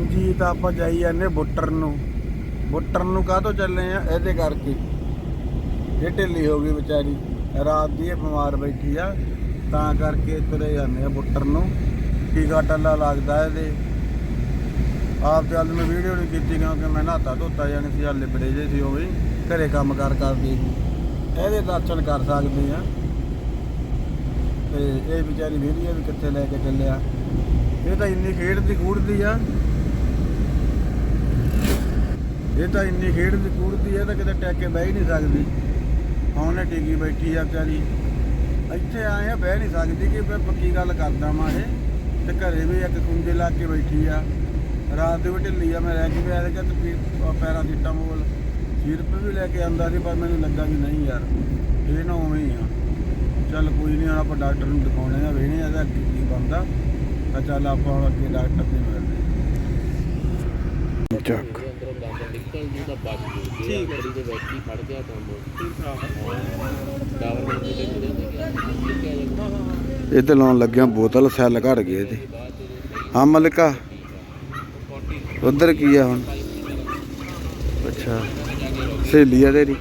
ਹਾਂਜੀ, ਤਾਂ ਆਪਾਂ ਜਾਈ ਜਾਂਦੇ ਬੁੱਟਰ ਨੂੰ। ਬੁੱਟਰ ਨੂੰ ਕਾਹਤੋਂ ਚੱਲੇ ਆ ਇਹਦੇ ਕਰਕੇ। ਇਹ ਢਿੱਲੀ ਹੋ ਗਈ ਵਿਚਾਰੀ। ਰਾਤ ਦੀ ਇਹ ਬਿਮਾਰ ਬੈਠੀ ਆ। ਤਾਂ ਕਰਕੇ ਤੁਰੇ ਜਾਂਦੇ ਆ ਬੁੱਟਰ ਨੂੰ। ਟੀਕਾ ਟੱਲਾ ਲੱਗਦਾ ਇਹਦੇ। ਆਪ ਚੱਲ ਮੈਂ ਵੀਡੀਓ ਨਹੀਂ ਕੀਤੀ ਕਿਉਂਕਿ ਮੈਂ ਨਹਾਤਾ ਧੋਤਾ ਜਾਣੀ ਸੀ, ਹਾਲੇ ਬੜੇ ਜੇ ਸੀ ਉਹ ਵੀ। ਘਰੇ ਕੰਮ ਕਾਰ ਕਰਦੀ ਸੀ। ਇਹਦੇ ਦਰਸ਼ਨ ਕਰ ਸਕਦੇ ਆ ਤੇ ਇਹ ਵਿਚਾਰੀ ਵੀਡੀਓ ਵੀ ਕਿੱਥੇ ਲੈ ਕੇ ਚੱਲਿਆ। ਇਹ ਤਾਂ ਇੰਨੀ ਖੇਡਦੀ ਖੂੜਦੀ ਆ। ਇਹ ਤਾਂ ਇੰਨੀ ਖੇਡਦੀ ਕੂੜਦੀ ਆ ਤਾਂ ਕਿਤੇ ਟੈਕ ਕੇ ਬਹਿ ਹੀ ਨਹੀਂ ਸਕਦੀ। ਹੁਣ ਇਹ ਟਿਕੀ ਬੈਠੀ ਆ ਵਿਚਾਰੀ? ਇੱਥੇ ਆਏ ਆ, ਬਹਿ ਨਹੀਂ ਸਕਦੀ ਕਿ ਮੈਂ ਪੱਕੀ ਗੱਲ ਕਰਦਾ ਮਾਂ ਇਹ। ਤੇ ਘਰੇ ਵੀ ਇੱਕ ਕੁੰਡੇ ਲਾ ਕੇ ਬੈਠੀ ਆ। ਰਾਤ ਦੇ ਵੀ ਢਿੱਲੀ ਆ, ਮੈਂ ਰਹਿ ਕੇ ਪਿਆ ਤੇ ਕਿ ਪੈਰਾਂ ਦੀ ਟਮੋਲ ਸਿਰਪ ਵੀ ਲੈ ਕੇ ਆਂਦਾ ਸੀ, ਪਰ ਮੈਨੂੰ ਲੱਗਾ ਵੀ ਨਹੀਂ ਯਾਰ, ਇਹ ਨਾ ਉਵੇਂ ਹੀ ਆ। ਚੱਲ ਕੋਈ ਨਹੀਂ ਆਪਾਂ ਡਾਕਟਰ ਨੂੰ ਦਿਖਾਉਣੇ ਆ ਵੇਣੇ ਇਹਦਾ ਅੱਗੇ ਕੀ ਬਣਦਾ। ਤਾਂ ਚੱਲ ਆਪਾਂ ਅੱਗੇ ਡਾਕਟਰ ਨੂੰ ਮਿਲਦੇ ਚੱਕ। ਨਿਕਲ ਜੂ ਤਾਂ ਬਚ ਜੂ ਜੇ ਅੰਦਰੀ ਦੇ ਵਿੱਚ ਹੀ ਫੜ ਗਿਆ ਕੰਮ। ਠੀਕ ਆ। ਦੇ ਨਿਕਲਿਆ ਜਾਂਦਾ ਇਹ ਤੇ ਲਾਉਣ ਲੱਗਿਆ ਬੋਤਲ ਸੈੱਲ ਘੜ ਗਏ ਇਹਦੇ। ਹਾਂ। ਮਲਿਕਾ। ਉਧਰ ਕੀ ਆ ਹੁਣ? ਅੱਛਾ। ਸਹੇਲੀ ਆ ਤੇਰੀ?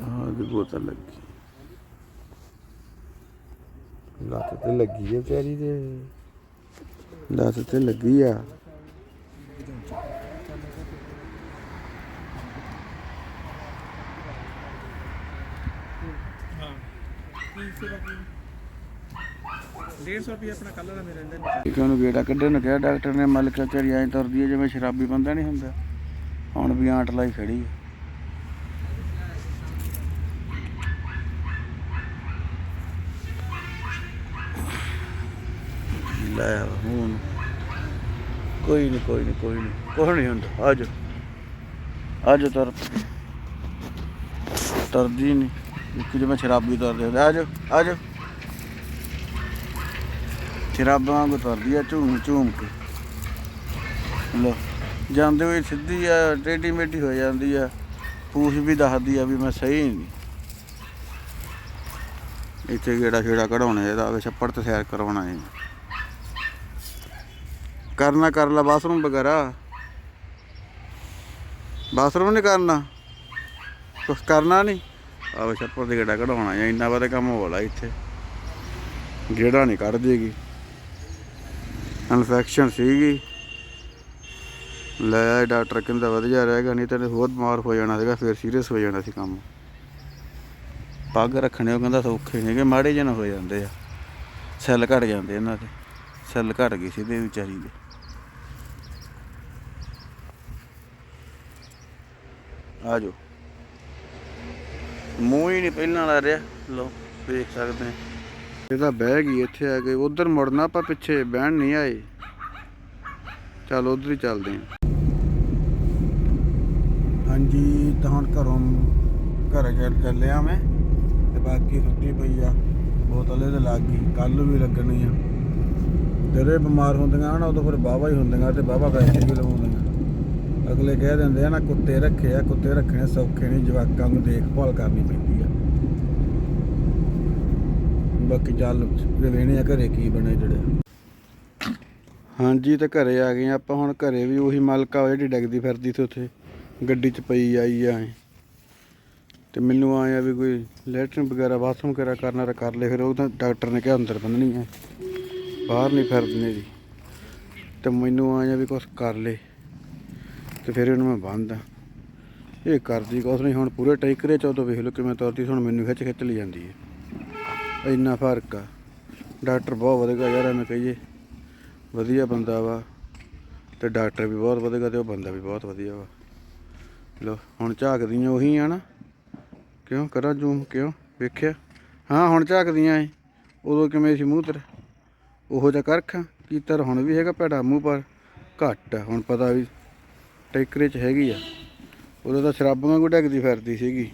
ਹਾਂ ਦੀ ਬੋਤਲ ਲੱਗੀ। ਲੱਤ ਤੇ ਲੱਗੀ ਹੈ ਵਿਚਾਰੀ ਦੇ ਲੱਤ ਤੇ ਲੱਗੀ ਆ। ਇਹਨਾਂ ਨੂੰ ਗੇੜਾ ਕੱਢਣ ਨੂੰ ਕਿਹਾ, ਡਾਕਟਰ ਨੇ ਮਲਿਕਾ ਤੇਰੀ ਐਂ ਤੁਰਦੀ ਹੈ ਜਿਵੇਂ ਸ਼ਰਾਬੀ ਬੰਦਾ ਨਹੀਂ ਹੁੰਦਾ। ਹੁਣ ਵੀ ਆਂਟ ਲਾਈ ਖੜੀ ਹੈ। ਲੈ ਹੁਣ। ਕੋਈ ਨਹੀਂ ਕੋਈ ਨਹੀਂ ਕੋਈ ਨਹੀਂ ਕੁਛ ਨਹੀਂ ਹੁੰਦਾ ਆਜੋ ਆਜੋ ਤਰ ਤਰਦੀ ਨਹੀਂ ਇੱਕ ਜਿਵੇਂ ਸ਼ਰਾਬੀ ਤੁਰਦੇ ਹੁੰਦੇ ਆਜੋ ਆਜੋ ਸ਼ਰਾਬਾਂ ਵਾਂਗੂ ਤੁਰਦੀ ਆ, ਝੂਮ ਝੂਮ ਕੇ। ਲੋ ਜਾਂਦੇ ਹੋਏ ਸਿੱਧੀ ਆ, ਟੇਢੀ ਮੇਢੀ ਹੋ ਜਾਂਦੀ ਆ। ਪੂਛ ਵੀ ਦੱਸਦੀ ਆ ਵੀ ਮੈਂ ਸਹੀ ਨਹੀਂ ਇੱਥੇ ਗੇੜਾ ਛੇੜਾ ਕਢਾਉਣਾ, ਇਹਦਾ ਆਵੇ ਛੱਪੜ ਤੇ ਸੈਰ ਕਰਵਾਉਣਾ ਹੈ ਕਰਨਾ ਕਰ ਲਾ, ਬਾਥਰੂਮ ਵਗੈਰਾ। ਬਾਥਰੂਮ ਨਹੀਂ ਕਰਨਾ। ਕੁਛ ਕਰਨਾ ਨਹੀਂ ਆਵੇ ਛੱਪੜ ਦੇ ਗੇੜਾ ਕਢਾਉਣਾ ਹੈ ਇੰਨਾ ਵਾਦੇ ਕੰਮ ਹੋਲਾ ਇੱਥੇ। ਗੇੜਾ ਨਹੀਂ ਕੱਢ ਦੇਗੀ ਇਨਫੈਕਸ਼ਨ ਸੀਗੀ। ਲੈ ਡਾਕਟਰ, ਕਹਿੰਦਾ ਵਧੀਆ ਰਹੇਗਾ ਨਹੀਂ ਤਾਂ ਹੋਰ ਬਿਮਾਰ ਹੋ ਜਾਣਾ ਸੀਗਾ, ਫਿਰ ਸੀਰੀਅਸ ਹੋ ਜਾਣਾ ਸੀ ਕੰਮ। ਪੱਗ ਰੱਖਣੇ, ਉਹ ਕਹਿੰਦਾ ਸੌਖੇ ਨੇਗੇ, ਮਾੜੇ ਜਿਹੇ ਹੋ ਜਾਂਦੇ ਆ। ਸੈੱਲ ਘਟ ਜਾਂਦੇ ਇਹਨਾਂ ਦੇ। ਸੈੱਲ ਘਟ ਗਏ ਸੀ ਇਹਦੇ ਵਿਚਾਰੀ ਦੇ। ਆ ਜਾਓ। ਮੂੰਹ ਹੀ ਨਹੀਂ, ਪਹਿਲਾਂ ਲਾ ਰਿਹਾ। ਲਓ, ਦੇਖ ਸਕਦੇ ਆ ਇਹ ਬਹਿ ਗਈ ਇੱਥੇ ਆ ਕੇ। ਉਧਰ ਮੁੜਨਾ ਆਪਾਂ ਪਿੱਛੇ, ਬਹਿਣ ਨਹੀਂ ਆਏ। ਚੱਲ, ਉਧਰ ਹੀ ਚੱਲਦੇ ਹਾਂ। ਹਾਂਜੀ, ਤਾਂ ਹੁਣ ਘਰੋਂ, ਘਰ ਚੱਲ, ਚੱਲਿਆ ਮੈਂ। ਤੇ ਬਾਕੀ ਸੁੱਤੀ ਪਈ ਆ। ਬੋਤਲ ਇਹਦੇ ਲੱਗ ਗਈ। ਕੱਲ ਵੀ ਲੱਗਣੀ ਆ। ਜਿਹੜੇ ਬਿਮਾਰ ਹੁੰਦੀਆਂ ਨਾ ਉਦੋਂ ਫਿਰ ਬਾਵਾ ਹੀ ਹੁੰਦੀਆਂ ਤੇ ਬਾਵਾ ਪੈਸੇ ਵੀ ਲਵਾਉਂਦੀਆਂ ਅਗਲੇ ਕਹਿ ਦਿੰਦੇ ਆ ਨਾ, ਕੁੱਤੇ ਰੱਖੇ ਆ, ਕੁੱਤੇ ਰੱਖਣੇ ਸੌਖੇ ਨਹੀਂ ਜਵਾਕਾਂ ਨੂੰ ਦੇਖਭਾਲ ਕਰਨੀ ਪੈਂਦੀ ਆ। ਬਾਕੀ ਚੱਲ ਵੇਣੇ ਆ ਘਰੇ ਕੀ ਬਣੇ ਜਿਹੜੇ। ਹਾਂਜੀ, ਤੇ ਘਰੇ ਆ ਗਏ ਆਪਾਂ, ਹੁਣ ਘਰੇ ਵੀ ਉਹੀ ਮਲਕਾ ਉਹ ਜਿਹੜੀ ਡਿੱਗਦੀ ਫਿਰਦੀ ਸੀ ਉੱਥੇ, ਗੱਡੀ 'ਚ ਪਈ ਆਈ ਆ ਐਂ। ਤੇ ਮੈਨੂੰ ਆਇਆ ਵੀ ਕੋਈ ਲੈਟਰਨ ਵਗੈਰਾ, ਬਾਥਰੂਮ ਵਗੈਰਾ ਕਰਨਾ ਤਾਂ ਕਰ ਲੈ, ਫਿਰ ਉਹ ਤਾਂ ਡਾਕਟਰ ਨੇ ਕਿਹਾ ਅੰਦਰ ਬੰਨਣੀ ਹੈ ਬਾਹਰ ਨਹੀਂ ਫਿਰਦਨੇ ਦੀ ਤੇ ਮੈਨੂੰ ਆਇਆ ਵੀ ਕੁਛ ਕਰ ਲੈ। ਤੇ ਫਿਰ ਇਹਨੂੰ ਮੈਂ ਬੰਨਦਾ ਇਹ ਕਰਦੀ ਕੁਛ ਨਹੀਂ ਹੁਣ ਪੂਰੇ ਟੈਕਰੇ ਚ ਉਦੋਂ ਵੇਖ ਲਓ ਕਿਵੇਂ ਤੁਰਦੀ ਸੀ, ਹੁਣ ਮੈਨੂੰ ਖਿੱਚ ਖਿੱਚ ਲਈ ਜਾਂਦੀ ਹੈ ਇੰਨਾ ਫ਼ਰਕ ਆ। ਡਾਕਟਰ ਬਹੁਤ ਵਧੀਆ ਯਾਰ ਐਵੇਂ ਕਹੀਏ। ਵਧੀਆ ਬੰਦਾ ਵਾ ਤੇ ਡਾਕਟਰ ਵੀ ਬਹੁਤ ਵਧੀਆ ਤੇ ਉਹ ਬੰਦਾ ਵੀ ਬਹੁਤ ਵਧੀਆ ਵਾ। ਲੋ ਹੁਣ ਝਾਕਦੀਆਂ ਉਹੀ ਆ ਨਾ। ਕਿਉਂ ਕਰਾਂ ਜੂਮ ਕਿਉਂ? ਵੇਖਿਆ? ਹਾਂ ਹੁਣ ਝਾਕਦੀਆਂ ਏ। ਉਦੋਂ ਕਿਵੇਂ ਸੀ ਮੂੰਹ ਤੇਰਾ ਉਹੋ ਜਿਹਾ ਕਰਖਾਂ। ਕੀਤਾ ਹੁਣ ਵੀ ਹੈਗਾ ਭੈੜਾ ਮੂੰਹ ਪਰ? ਘੱਟ ਆ ਹੁਣ ਪਤਾ ਵੀ ਟੈਕਰੇ ਚ ਹੈਗੀ ਆ। ਉਦੋਂ ਤਾਂ ਸ਼ਰਾਬਾਂ ਵਾਂਗੂ ਡੱਕਦੀ ਫਿਰਦੀ ਸੀਗੀ।